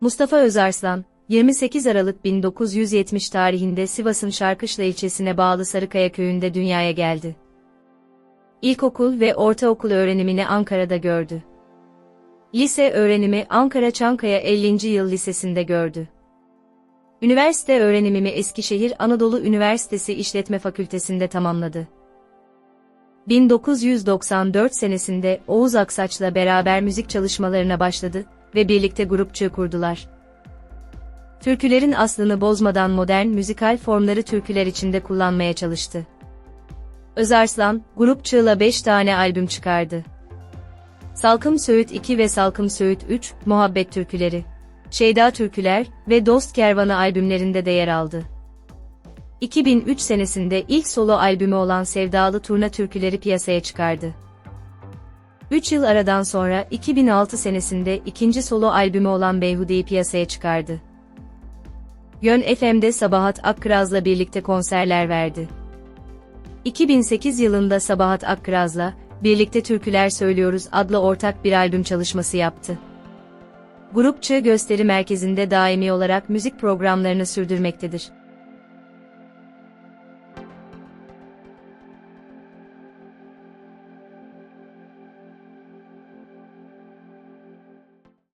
Mustafa Özarslan, 28 Aralık 1970 tarihinde Sivas'ın Şarkışla ilçesine bağlı Sarıkaya köyünde dünyaya geldi. İlkokul ve ortaokul öğrenimini Ankara'da gördü. Lise öğrenimi Ankara Çankaya 50. Yıl Lisesi'nde gördü. Üniversite öğrenimimi Eskişehir Anadolu Üniversitesi İşletme Fakültesinde tamamladı. 1994 senesinde Oğuz Aksaç'la beraber müzik çalışmalarına başladı ve birlikte grupçı kurdular. Türkülerin aslını bozmadan modern müzikal formları türküler içinde kullanmaya çalıştı. Özarslan, grupçığla 5 tane albüm çıkardı. Salkım Söğüt 2 ve Salkım Söğüt 3, Muhabbet Türküleri, Şeyda Türküler ve Dost Kervanı albümlerinde de yer aldı. 2003 senesinde ilk solo albümü olan Sevdalı Turna Türküleri piyasaya çıkardı. 3 yıl aradan sonra 2006 senesinde ikinci solo albümü olan Beyhude'yi piyasaya çıkardı. Yön FM'de Sabahat Akkıraz'la birlikte konserler verdi. 2008 yılında Sabahat Akkıraz'la Birlikte Türküler Söylüyoruz adlı ortak bir albüm çalışması yaptı. Grupçı gösteri merkezinde daimi olarak müzik programlarını sürdürmektedir.